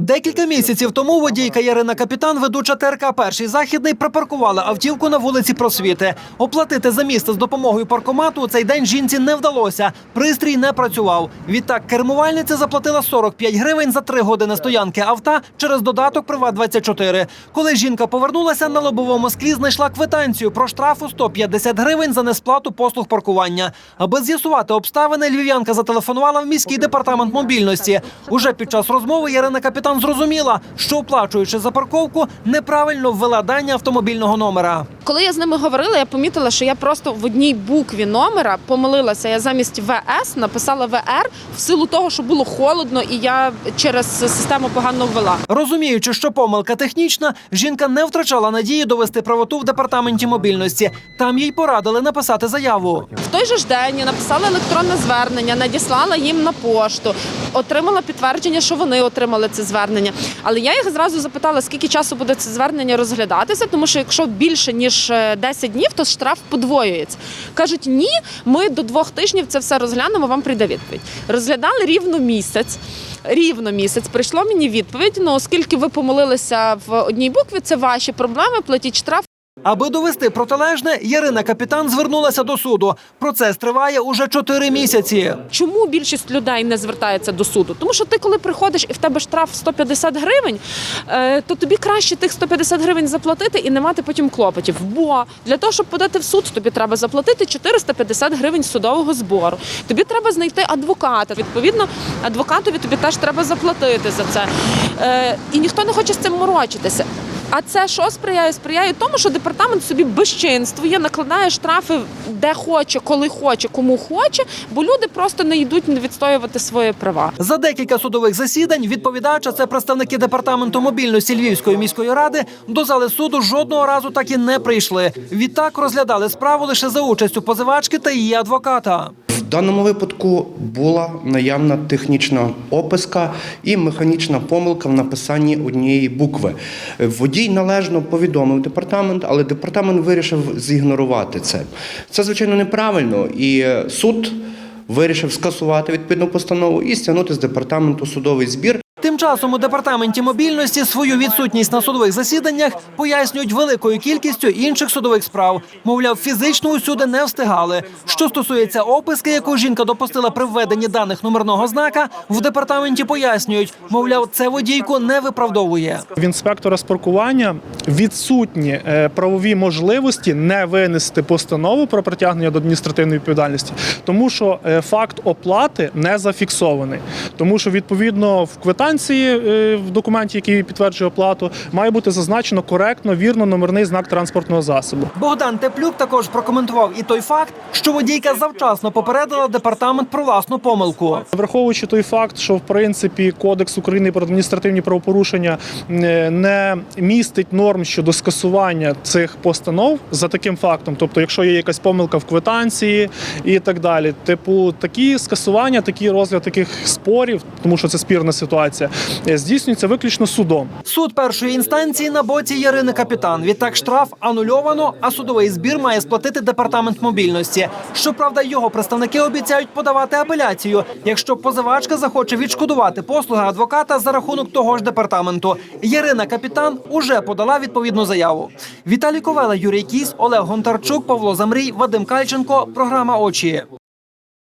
Декілька місяців тому водійка Ярина Капітан, ведуча ТРК Перший західний, припаркувала автівку на вулиці Просвіти. Оплатити за місце з допомогою паркомату у цей день жінці не вдалося. Пристрій не працював. Відтак кермувальниця заплатила 45 гривень за три години стоянки авто через додаток Приват 24 Коли жінка повернулася на лобовому склі, знайшла квитанцію про штраф у 150 гривень за несплату послуг паркування. Аби з'ясувати обставини, львів'янка зателефонувала в міський департамент мобільності. Уже під час розмови Ярина Капітан зрозуміла, що оплачуючи за парковку, неправильно ввела дані автомобільного номера. Коли я з ними говорила, я помітила, що я просто в одній букві номера помилилася. Я замість ВС написала ВР в силу того, що було холодно, і я через систему погано ввела. Розуміючи, що помилка технічна, жінка не втрачала надії довести правоту в департаменті мобільності. Там їй порадили написати заяву. В той же ж день я написала електронне звернення, надіслала їм на пошту, отримала підтвердження, що вони отримали це звернення. Але я їх зразу запитала, скільки часу буде це звернення розглядатися, тому що якщо більше ніж е, 10 днів, то штраф подвоюється. Кажуть, ні, ми до двох тижнів це все розглянемо. Вам прийде відповідь. Розглядали рівно місяць. Рівно місяць прийшло мені відповідь. Ну оскільки ви помилилися в одній букві, це ваші проблеми. Платіть штраф. Аби довести протилежне, Ярина Капітан звернулася до суду. Процес триває уже чотири місяці. Чому більшість людей не звертається до суду? Тому що ти, коли приходиш і в тебе штраф 150 гривень, е, то тобі краще тих 150 гривень заплатити і не мати потім клопотів. Бо для того, щоб подати в суд, тобі треба заплатити 450 гривень судового збору. Тобі треба знайти адвоката. Відповідно, адвокатові тобі теж треба заплатити за це. Е, І ніхто не хоче з цим морочитися. А це що сприяє? Сприяє тому, що департамент собі безчинствує, накладає штрафи де хоче, коли хоче, кому хоче, бо люди просто не йдуть відстоювати свої права. За декілька судових засідань відповідач, а це представники департаменту мобільності Львівської міської ради, до зали суду жодного разу так і не прийшли. Відтак розглядали справу лише за участю позивачки та її адвоката. Даному випадку була наявна технічна описка і механічна помилка в написанні однієї букви. Водій належно повідомив департамент, але департамент вирішив зігнорувати це. Це звичайно неправильно, і суд вирішив скасувати відповідну постанову і стягнути з департаменту судовий збір. Тим часом у департаменті мобільності свою відсутність на судових засіданнях пояснюють великою кількістю інших судових справ. Мовляв, фізично усюди не встигали. Що стосується описки, яку жінка допустила при введенні даних номерного знака, в департаменті пояснюють, мовляв, це водійку не виправдовує. В інспектора з паркування відсутні е, правові можливості не винести постанову про притягнення до адміністративної відповідальності, тому що е, факт оплати не зафіксований. Тому що відповідно в квитанції е, в документі, який підтверджує оплату, має бути зазначено коректно, вірно номерний знак транспортного засобу. Богдан Теплюк також прокоментував і той факт, що водійка завчасно попередила департамент про власну помилку. Враховуючи той факт, що в принципі Кодекс України про адміністративні правопорушення е, не містить норм щодо скасування цих постанов за таким фактом, тобто, якщо є якась помилка в квитанції і так далі, типу такі скасування, такий розгляд таких спорів, тому що це спірна ситуація, е, здійснюється виключно судом. Суд першої інстанції на боці Ярини Капітан. Відтак штраф анульовано, а судовий збір має сплатити департамент мобільності. Щоправда, його представники обіцяють подавати апеляцію, якщо позивачка захоче відшкодувати послуги адвоката за рахунок того ж департаменту. Ярина Капітан уже подала відповідну заяву. Віталій Ковела, Юрій Кіс, Олег Гонтарчук, Павло Замрій, Вадим Кальченко. Програма очі.